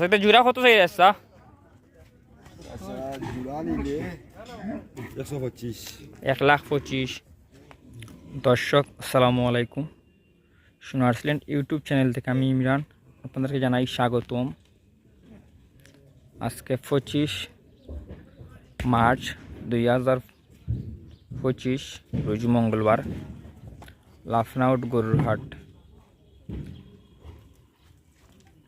সেটা জুড়া কত চাই আচ্ছা পঁচিশ এক লাখ পঁচিশ দর্শক আসসালামু আলাইকুম। সোনারসল্যান্ড ইউটিউব চ্যানেল থেকে আমি ইমরান। আপনাদেরকে জানাই স্বাগতম। আজকে পঁচিশ মার্চ দুই হাজার পঁচিশ রোজ মঙ্গলবার। লাফনাউট গরুর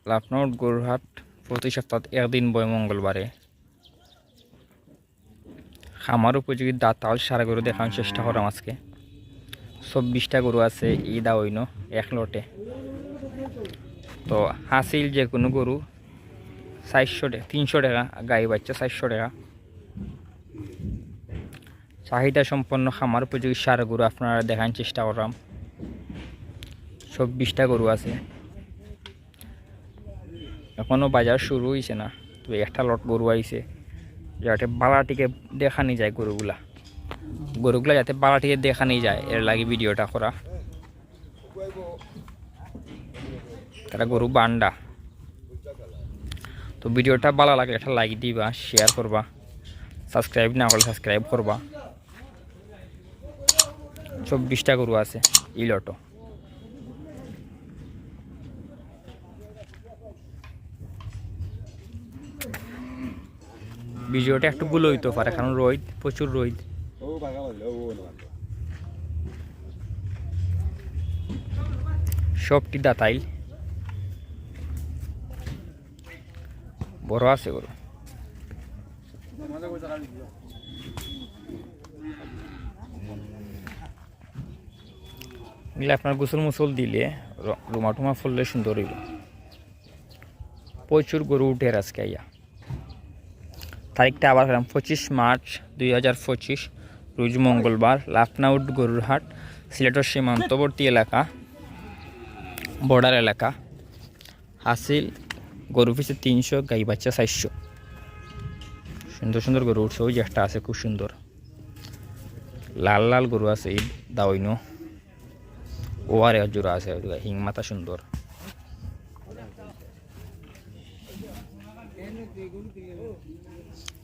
হাট লাফনাউট গরুর হাট প্রতি সপ্তাহ একদিন বয় মঙ্গলবারে। খামার উপযোগী দাঁতাল সারা গরু দেখানোর চেষ্টা করলাম আজকে। চব্বিশটা গরু আছে, ঈদা হইন এক লটে। তো হাসিল যে কোনো গরু, চারশো টাকা, তিনশো টাকা, গাই বাচ্চা চারশো টাকা। চাহিদা সম্পন্ন খামার উপযোগী সার গরু আপনারা দেখানোর চেষ্টা করলাম। চব্বিশটা গরু আছে। এখনও বাজার শুরু হয়েছে না। তো একটা লট গরু আইছে, যাতে বালাটিকে দেখানি যায় গরুগুলা। গরুগুলা যাতে বালাটিকে দেখানি যায়, এর লাগে ভিডিওটা করা। তারা গরু বান্ডা তো ভিডিওটা ভালো লাগলে একটা লাইক দিবা শেয়ার করবা সাবস্ক্রাইব না করলে সাবস্ক্রাইব করবা। চব্বিশটা গরু আছে ইলটো ভিডিওটা একটু গুলো হইতে পারে, কারণ রোদ প্রচুর ও সবটি দাতাইল। বড় আছে গরু আপনার গোসল মুসল দিলে রুমা টুমা ফুললে সুন্দর হইল প্রচুর গরু উঠে আজকে আইয়া। তারিখটা আবার গেলাম পঁচিশ মার্চ দুই হাজার পঁচিশ, রোজ মঙ্গলবার লাফনাউট গরুর হাট সিলেটের সীমান্তবর্তী এলাকা, বর্ডার এলাকা, হাসিল, গরু পিছে তিনশো, গাই বাচ্চা চারশো। সুন্দর সুন্দর গরু উঠছে, ওই যে একটা আছে, খুব সুন্দর। লাল লাল গরু আছে এই দাওইনো ও আর এক জোড়া আছে হিং মাথা সুন্দর।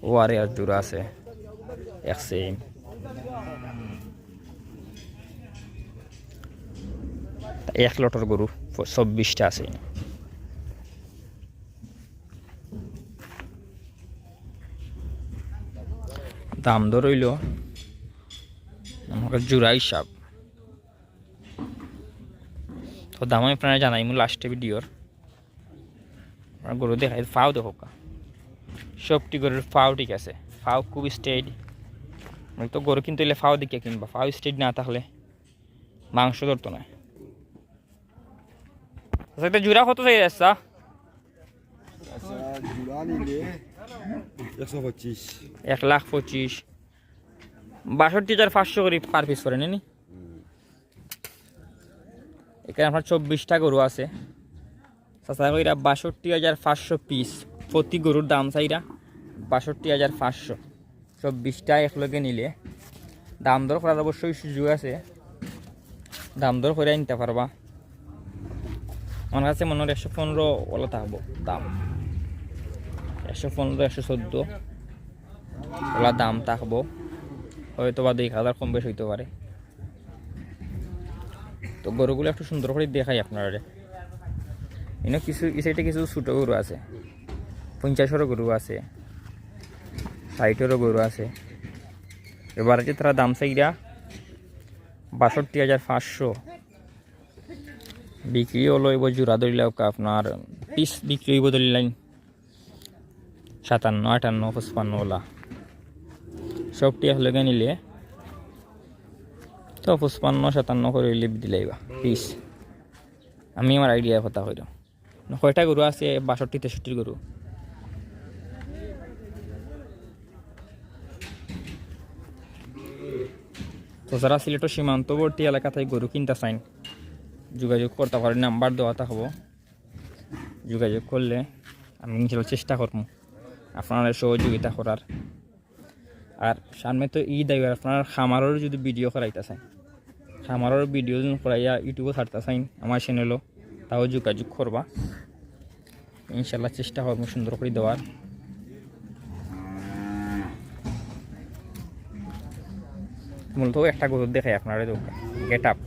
ও আর জোড়া আছে। এক সেম এক লটর গরু চব্বিশটা আছে। দাম দর রইল আমাকে জোড়া হিসাব তো দাম আমি আপনারা জানাই মু লাস্টে ভিডিওর গরু দেখাই ফাও দেখো সবটি গরুর ফাও ঠিক আছে। ফাও খুব স্টেড তো গরু কিনতে হলে ফাও দিকে কিনবা। ফাও স্টেড না থাকলে মাংস ধরতো না। আচ্ছা জোড়া কত চাই আচ্ছা পঁচিশ এক লাখ পঁচিশ। বাষট্টি হাজার পাঁচশো করে পার পিস করে নি এখানে আপনার চব্বিশটা গরু আছে। কইরা বাষট্টি হাজার পাঁচশো পিস প্রতি গরুর দাম চাইরা বাষট্টি হাজার পাঁচশো। চব্বিশটা একলগে নিলে দাম দর করার অবশ্যই সুযোগ আছে। দাম দর করে নিতে পারবা। আমার কাছে মনে হয় একশো পনেরো ওলা থাকব দাম। একশো পনেরো, একশো চোদ্দ ওলা দাম থাকব। হয়তো বা দুই হাজার কম বেশ হইতে পারে। তো গরুগুলো একটু সুন্দর করে দেখাই আপনারা। এনে কিছু এই সাইডে কিছু ছোটো গরু আছে। পঞ্চাশেরও গরু আছে। ষাটেরও গরু আছে। এবার যে তারা দাম চাইরা বাষট্টি হাজার পাঁচশো বিক্রি হলো এবার জোড়া ধরিলে আপনার পিস বিক্রি হইব ধরিলেন সাতান্ন, আটান্ন, পঁচপান্ন ওলা সবটি আসলে নিলে তো পঁচপান্ন, সাতান্ন করে লিপ দিলাইবা পিস। আমি আমার আইডিয়া কথা কইলাম কয়টা গরু আছে? বাষট্টি, তেষট্টির গরু। তো যারা সিলেটের সীমান্তবর্তী এলাকা থেকে গরু কিনতে চাইন, যোগাযোগ করতে পারেন, নাম্বার দেওয়া থাকব যোগাযোগ করলে আমি নিজের চেষ্টা করব আপনারা সহযোগিতা করার। আর সামনে তো ঈদ আইব আপনার খামারের যদি ভিডিও করাইতে চাই খামারের ভিডিও যদি করাইয়া ইউটিউবে ছাড়তে চাই আমার চ্যানেলও তাও যোগাযোগ করবা। ইনশাল্লাহ চেষ্টা করব সুন্দর করে দেওয়ার। মূলত একটা গরু দেখে আপনারা গেট আপ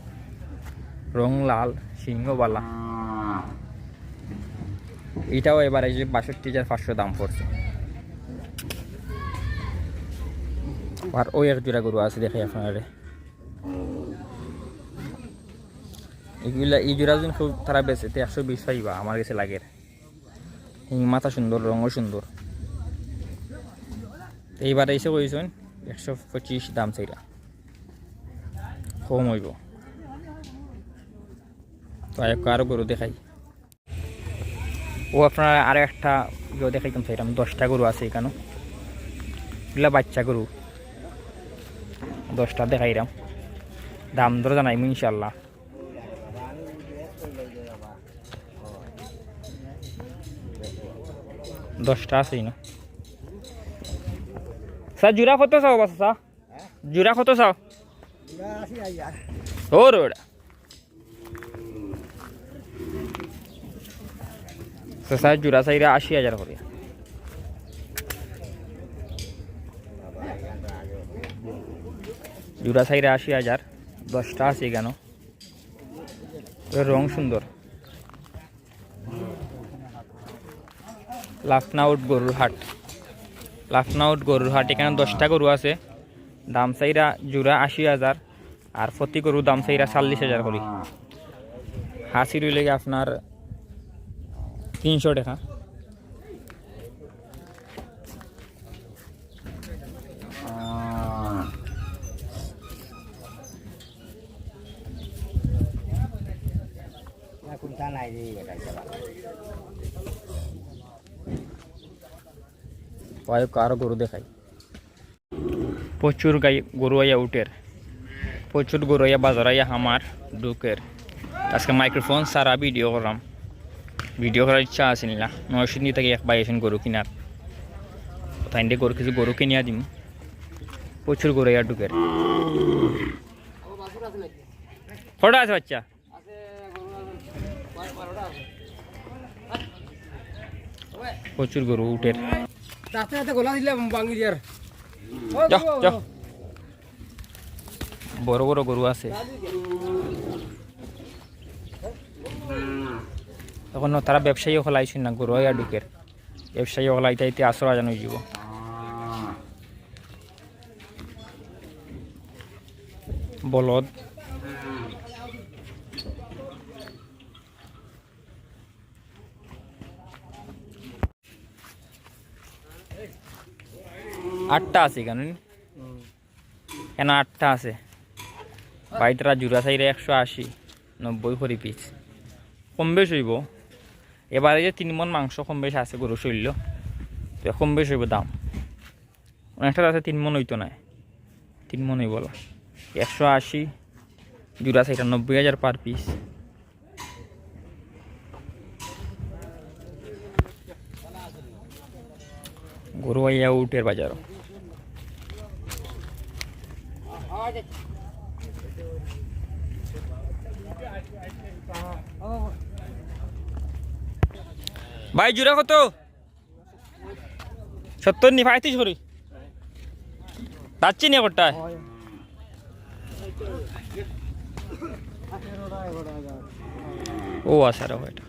রং লাল সিংহবালা এটাও এবার এই যে বাষট্টি হাজার পাঁচশো দাম পড়ছে। আর ওই এক জোড়া গরু আছে দেখে আপনারা। এগুলা এই জোড়া যদি খুব তারা বেছে তো একশো বিশ পাইবা আমার কাছে লাগে। মাথা সুন্দর, রঙও সুন্দর। এইবার এসে কইছেন, একশো পঁচিশ দাম সেইটা কম হইব তো আরও গরু দেখাই। ও আপনার আরও একটা ইয়ে দেখাইতাম চাইতাম দশটা গরু আছে এখানে। এগুলা বাচ্চা গরু। দশটা দেখাইলাম দাম দর জানাইম ইনশাল্লাহ দশটা আছেই না? স্যার জুরা কত চাও বাস স্যার জুরা কত চাও? ও রোড স্যার জুরা চাইরা আশি হাজার করে জুরা চাইরা আশি হাজার দশটা আছে কেন রং সুন্দর লাফনাউট গরুর হাট লাফনাউট গরুর হাট এখানে দশটা গরু আছে দাম চাইরা জোড়া আশি হাজার আর প্রতি গরু দাম চাইরা চল্লিশ হাজার করি। হাসি রইলে গিয়ে আপনার তিনশো টাকা। কয়েক আরও গরু দেখাই। প্রচুর গাই গরু আইয়া উটের। প্রচুর গরু আইয়া বাজার আইয়া হামার ডুকের আজকে মাইক্রোফোন সারা ভিডিও করলাম ভিডিও করার ইচ্ছা আছে না নয়শিনী থেকে এক বাই আসেন গরু কিনার তাই গরু কিছু গরু কিনিয়া দিম। প্রচুর গরু আইয়া ডুকের কটা আছে বাচ্চা? প্রচুর গরু উটের। রাস্তা রাস্তা গোলা দিলে ভাঙি দিয়ার যাও যাও বড় বড় গরু আছে। তখন তারা ব্যবসায়ী হলাইছেন না, গরু আর ঢুকের। ব্যবসায়ী হলাইতে আসর জানো যাব বলদ আটটা আছে কেন? কেন আটটা আছে? বাইটরা জুড়া সাইডে একশো আশি, নব্বই করে পিস কম বেশ হইব। এবারে যে তিন মন মাংস কম বেশ আছে গরু শৈল্য তো কম বেশ হইব দাম। অনেকটা আছে, তিন মন হইতো না। তিন মন হইব। একশো আশি জুড়া সাইডটা নব্বই হাজার পার পিস গরু আইয়া উটের বাজারও। ভাই জুড়া কত? সত্তর নি পঁয়ত্রিশ করি। যাচ্ছি নি কোটায় ও রাখো এটা।